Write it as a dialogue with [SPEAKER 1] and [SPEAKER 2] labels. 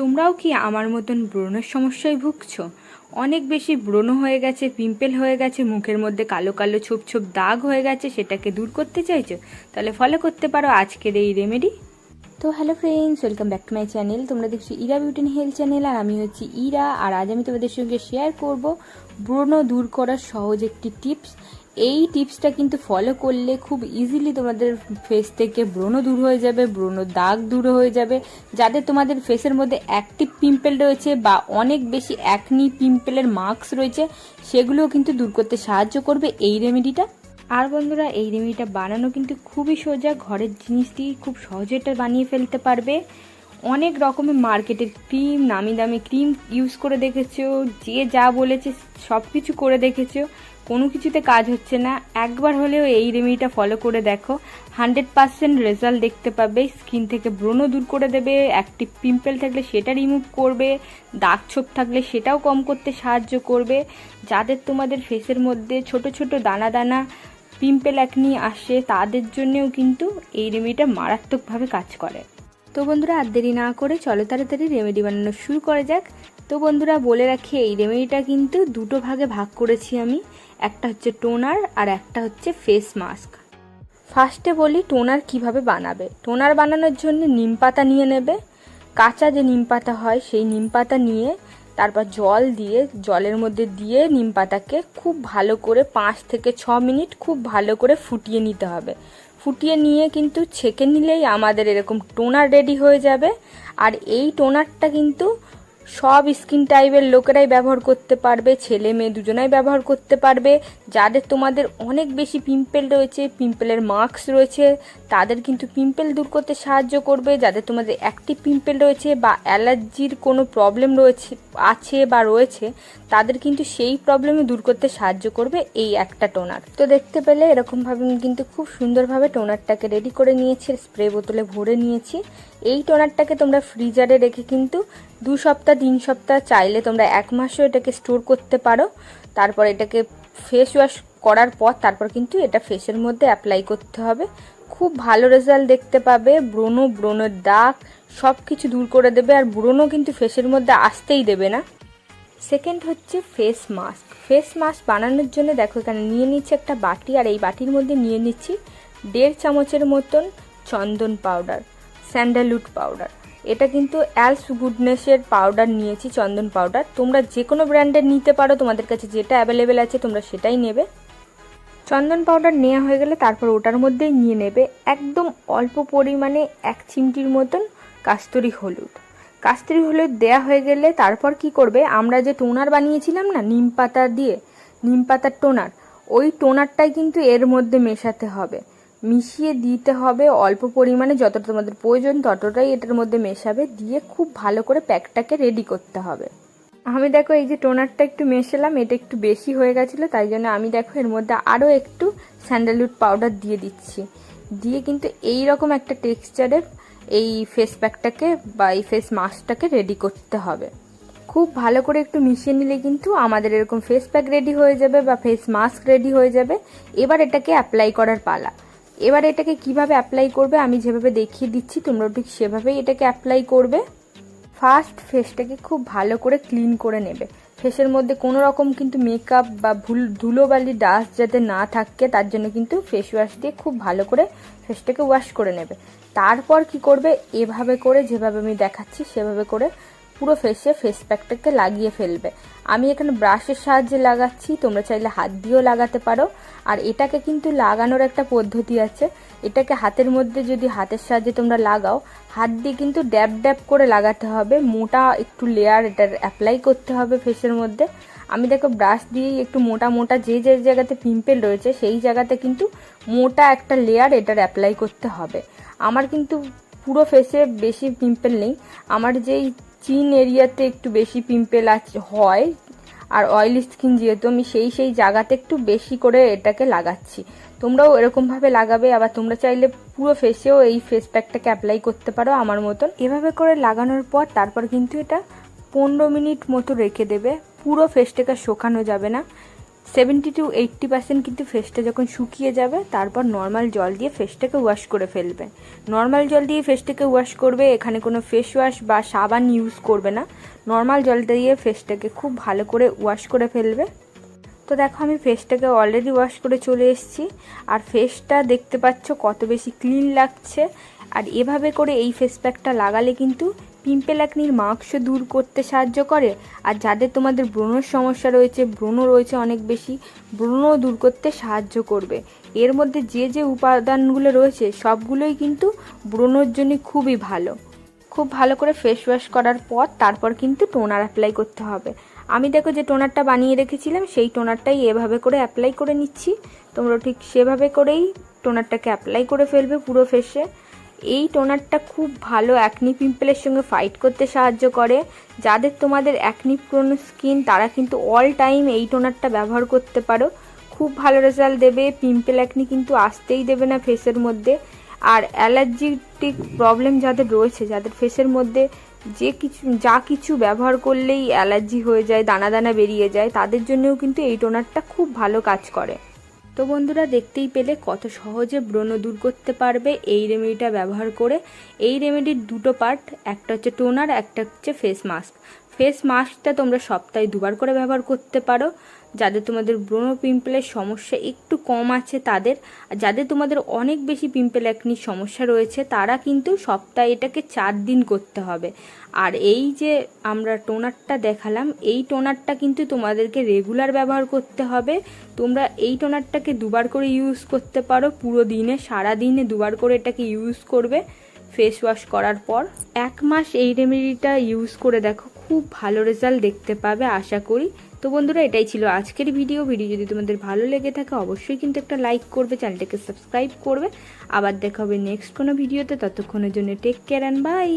[SPEAKER 1] তোমরাও কি আমার মতন ব্রণের সমস্যায় ভুগছ? অনেক বেশি ব্রণ হয়ে গেছে, পিম্পেল হয়ে গেছে, মুখের মধ্যে কালো কালো ছোপ ছোপ দাগ হয়ে গেছে, সেটাকে দূর করতে চাইছো? তাহলে ফলো করতে পারো আজকের এই রেমেডি তো hello friends welcome back to my channel তোমরা দেখছ ইরা বিউটি হেলথ চ্যানেল আর আমি হচ্ছি ইরা, আর আজ আমি তোমাদের সঙ্গে শেয়ার করব ব্রণ দূর করার সহজ একটি টিপস এই টিপসটা কিন্তু ফলো করলে খুব ইজিলি তোমাদের ফেস থেকে ব্রণ দূর হয়ে যাবে, ব্রণ দাগ দূর হয়ে যাবে। যাদের তোমাদের ফেসের মধ্যে অ্যাক্টিভ পিম্পল রয়েছে বা অনেক বেশি অ্যাকনি পিম্পলের মার্কস রয়েছে, সেগুলোও কিন্তু দূর করতে সাহায্য করবে এই রেমেডিটা আর বন্ধুরা, এই রেমেডিটা বানানো কিন্তু খুবই সোজা। ঘরের জিনিস দিয়ে খুব সহজে এটা বানিয়ে ফেলতে পারবে। অনেক রকমের মার্কেটের ক্রিম নামি দামি ক্রিম ইউজ করে দেখেছ যে যা বলেছে সব কিছু করে দেখেছ কোনো কিছুতে কাজ হচ্ছে না। একবার হলেও এই রেমেডিটা ফলো করে দেখো। হান্ড্রেড পার্সেন্ট রেজাল্ট দেখতে পাবে। স্কিন থেকে ব্রণ দূর করে দেবে। অ্যাক্টিভ পিম্পল থাকলে সেটা রিমুভ করবে। দাগ ছোপ থাকলে সেটাও কম করতে সাহায্য করবে। যাদের তোমাদের ফেসের মধ্যে ছোট ছোট দানা দানা পিম্পল একনি আসে, তাদের জন্যেও কিন্তু এই রেমেডিটা মারাত্মকভাবে কাজ করে। তো বন্ধুরা আর দেরি না করে চলো তাড়াতাড়ি রেমেডি বানানো শুরু করা যাক। তো বন্ধুরা বলে রাখি, এই রেমেডিটা কিন্তু দুটো ভাগে ভাগ করেছি আমি। একটা হচ্ছে টোনার আর একটা হচ্ছে ফেস মাস্ক ফার্স্টে বলি টোনার কীভাবে বানাবে। টোনার বানানোর জন্য নিম পাতা নিয়ে নেবে। কাঁচা যে নিম পাতা হয়, সেই নিম পাতা নিয়ে তারপর জল দিয়ে, জলের মধ্যে দিয়ে নিম পাতাকে খুব ভালো করে পাঁচ থেকে ছ মিনিট খুব ভালো করে ফুটিয়ে নিতে হবে। ফুটিয়ে নিয়ে কিন্তু ছেঁকে নিলেই আমাদের এরকম টোনার রেডি হয়ে যাবে। আর এই টোনারটা কিন্তু সব স্কিন টাইপের লোকেরাই ব্যবহার করতে পারবে, ছেলে মেয়ে দুজনাই ব্যবহার করতে পারবে। যাদের তোমাদের অনেক বেশি পিম্পল রয়েছে পিম্পলের মার্কস রয়েছে, তাদের কিন্তু পিম্পল দূর করতে সাহায্য করবে। যাদের তোমাদের অ্যাক্টিভ পিম্পল রয়েছে বা অ্যালার্জির কোনো প্রবলেম রয়েছে আছে বা রয়েছে, তাদের কিন্তু সেই প্রবলেমে দূর করতে সাহায্য করবে এই একটা টোনার তো দেখতে পেলে এরকমভাবে আমি কিন্তু খুব সুন্দরভাবে টোনারটাকে রেডি করে নিয়েছি স্প্রে বোতলে ভরে নিয়েছি। এই টোনারটাকে তোমরা ফ্রিজারে রেখে কিন্তু দু সপ্তাহ, তিন সপ্তাহ চাইলে তোমরা এক মাসও এটাকে স্টোর করতে পারো। তারপর এটাকে ফেস ওয়াশ করার পর তারপর কিন্তু এটা ফেসের মধ্যে অ্যাপ্লাই করতে হবে। খুব ভালো রেজাল্ট দেখতে পাবে। ব্রণ ব্রণের দাগ সব কিছু দূর করে দেবে আর ব্রণও কিন্তু ফেসের মধ্যে আসতেই দেবে না। সেকেন্ড হচ্ছে ফেস মাস্ক ফেস মাস্ক বানানোর জন্য দেখো এখানে নিয়ে নিচ্ছি একটা বাটি আর এই বাটির মধ্যে নিয়ে নিচ্ছি দেড় চামচের মতন চন্দন পাউডার স্যান্ডালউড পাউডার এটা কিন্তু অ্যালস গুডনেসের পাউডার নিয়েছি, চন্দন পাউডার তোমরা যে কোনো ব্র্যান্ডের নিতে পারো, তোমাদের কাছে যেটা অ্যাভেলেবেল আছে তোমরা সেটাই নেবে। চন্দন পাউডার নেওয়া হয়ে গেলে তারপর ওটার মধ্যে নিয়ে নেবে একদম অল্প পরিমাণে এক চিমটির মতন কাস্তুরি হলুদ। কাস্তুরি হলুদ দেয়া হয়ে গেলে তারপর কি করবে? আমরা যে টোনার বানিয়েছিলাম না, নিম পাতা দিয়ে, নিম পাতার টোনার, ওই টোনারটাই কিন্তু এর মধ্যে মেশাতে হবে। মিশিয়ে দিতে হবে অল্প পরিমাণে, যতটা তোমাদের প্রয়োজন ততটাই এটার মধ্যে মেশাবে, দিয়ে খুব ভালো করে প্যাকটাকে রেডি করতে হবে। আমি দেখো এই যে টোনারটা একটু মেশালাম, এটা একটু বেশি হয়ে গেছিল, তাই জন্য আমি দেখো এর মধ্যে আরও একটু স্যান্ডালউড পাউডার দিয়ে দিচ্ছি। দিয়ে কিন্তু এই রকম একটা টেক্সচারের এই ফেস প্যাকটাকে বা এই ফেস মাস্কটাকে রেডি করতে হবে। খুব ভালো করে একটু মিশিয়ে নিলে কিন্তু আমাদের এরকম ফেস প্যাক রেডি হয়ে যাবে বা ফেস মাস্ক রেডি হয়ে যাবে। এবার এটাকে অ্যাপ্লাই করার পালা। এবার এটাকে কীভাবে অ্যাপ্লাই করবে আমি যেভাবে দেখিয়ে দিচ্ছি তোমরা ঠিক সেভাবেই এটাকে অ্যাপ্লাই করবে। ফার্স্ট ফেসটাকে খুব ভালো করে ক্লিন করে নেবে। ফেসের মধ্যে কোনো রকম কিন্তু মেকআপ বা ভুল, ধুলোবালি ডাস্ট যাতে না থাকে, তার জন্য কিন্তু ফেস ওয়াশ দিয়ে খুব ভালো করে ফেসটাকে ওয়াশ করে নেবে। তারপর কি করবে? এভাবে করে যেভাবে আমি দেখাচ্ছি, সেভাবে করে পুরো ফেসে ফেস প্যাকটাকে লাগিয়ে ফেলবে। আমি এখানে ব্রাশের সাহায্যে লাগাচ্ছি, তোমরা চাইলে হাত দিয়েও লাগাতে পারো। আর এটাকে কিন্তু লাগানোর একটা পদ্ধতি আছে। এটাকে হাতের মধ্যে যদি হাতের সাহায্যে তোমরা লাগাও, হাত দিয়ে কিন্তু ড্যাব ড্যাব করে লাগাতে হবে। মোটা একটু লেয়ার এটার অ্যাপ্লাই করতে হবে ফেসের মধ্যে। আমি দেখো ব্রাশ দিয়েই একটু মোটা মোটা যে যে জায়গাতে পিম্পেল রয়েছে, সেই জায়গাতে কিন্তু মোটা একটা লেয়ার এটার অ্যাপ্লাই করতে হবে। আমার কিন্তু পুরো ফেসে বেশি পিম্পল নেই। আমার যেই চিন এরিয়াতে একটু বেশি পিম্পেল হয়, আর অয়েল স্কিন যেহেতু আমি সেই সেই জায়গাতে একটু বেশি করে এটাকে লাগাচ্ছি। তোমরাও এরকমভাবে লাগাবে, আবার তোমরা চাইলে পুরো ফেসেও এই ফেস প্যাকটাকে অ্যাপ্লাই করতে পারো আমার মতন। এভাবে করে লাগানোর পর তারপর কিন্তু এটা পনেরো মিনিট মতো রেখে দেবে। পুরো ফেসটাকে শোকানো যাবে না। সেভেন্টি টু এইট্টি পার্সেন্ট কিন্তু ফেসটা যখন শুকিয়ে যাবে, তারপর নর্মাল জল দিয়ে ফেসটাকে ওয়াশ করে ফেলবে। নর্মাল জল দিয়ে ফেসটাকে ওয়াশ করবে, এখানে কোনো ফেস ওয়াশ বা সাবান ইউজ করবে না। নর্মাল জল দিয়ে ফেসটাকে খুব ভালো করে ওয়াশ করে ফেলবে। তো দেখো, আমি ফেসটাকে অলরেডি ওয়াশ করে চলে এসেছি। আর ফেসটা দেখতে পাচ্ছ কত বেশি ক্লিন লাগছে। আর এভাবে করে এই ফেস প্যাকটা লাগালে কিন্তু পিম্পেল একনির মাংস দূর করতে সাহায্য করে? আর যাদের তোমাদের ব্রণর সমস্যা রয়েছে ব্রণ রয়েছে অনেক বেশি ব্রণ দূর করতে সাহায্য করবে। এর মধ্যে যে যে উপাদানগুলো রয়েছে, সবগুলোই কিন্তু ব্রণর জন্য খুবই ভালো। খুব ভালো করে ফেস ওয়াশ করার পর তারপর কিন্তু টোনার অ্যাপ্লাই করতে হবে। আমি দেখো যে টোনারটা বানিয়ে রেখেছিলাম, সেই টোনারটাই এভাবে করে অ্যাপ্লাই করে নিচ্ছি। তোমরা ঠিক সেভাবে করেই টোনারটাকে অ্যাপ্লাই করে ফেলবে পুরো ফেসে এই টোনারটা খুব ভালো অ্যাকনি পিম্পলের সঙ্গে ফাইট করতে সাহায্য করে। যাদের তোমাদের অ্যাকনি প্রোন স্কিন তারা কিন্তু অল টাইম এই টোনারটা ব্যবহার করতে পারো। খুব ভালো রেজাল্ট দেবে পিম্পল অ্যাকনি কিন্তু আসতেই দেবে না ফেসের মধ্যে। আর অ্যালার্জিটিক প্রবলেম যাদের রয়েছে, যাদের ফেসের মধ্যে যে কিছু, যা কিছু ব্যবহার করলেই অ্যালার্জি হয়ে যায়, দানা দানা বেরিয়ে যায়, তাদের জন্যও কিন্তু এই টোনারটা খুব ভালো কাজ করে। তো বন্ধুরা দেখতেই পেলে কত সহজে ব্রণ দূর করতে পারবে এই রেমেডিটা ব্যবহার করে। এই রেমেডির দুটো পার্ট একটা হচ্ছে টোনার একটা হচ্ছে ফেস মাস্ক ফেস মাস্কটা তোমরা সপ্তাহে দুবার করে ব্যবহার করতে পারো। যাদের তোমাদের ব্রণ পিম্পলের সমস্যা একটু কম আছে তাদের, আর যাদের তোমাদের অনেক বেশি পিম্পল একনির সমস্যা রয়েছে, তারা কিন্তু সপ্তাহে এটাকে চার দিন করতে হবে। আর এই যে আমরা টোনারটা দেখালাম, এই টোনারটা কিন্তু তোমাদেরকে রেগুলার ব্যবহার করতে হবে। তোমরা এই টোনারটাকে দুবার করে ইউজ করতে পারো, পুরো দিনে, সারা দিনে দুবার করে এটাকে ইউজ করবে ফেস ওয়াশ করার পর। এক মাস এই রেমেডিটা ইউজ করে দেখো, খুব ভালো রেজাল্ট দেখতে পাবে, আশা করি। তো বন্ধুরা, এটাই ছিল আজকের ভিডিও ভিডিও যদি তোমাদের ভালো লেগে থাকে, অবশ্যই কিন্তু একটা লাইক করবে, চ্যানেলটাকে সাবস্ক্রাইব করবে। আবার দেখা হবে নেক্সট কোনো ভিডিওতে ততক্ষণের জন্য টেক কেয়ার অ্যান্ড বাই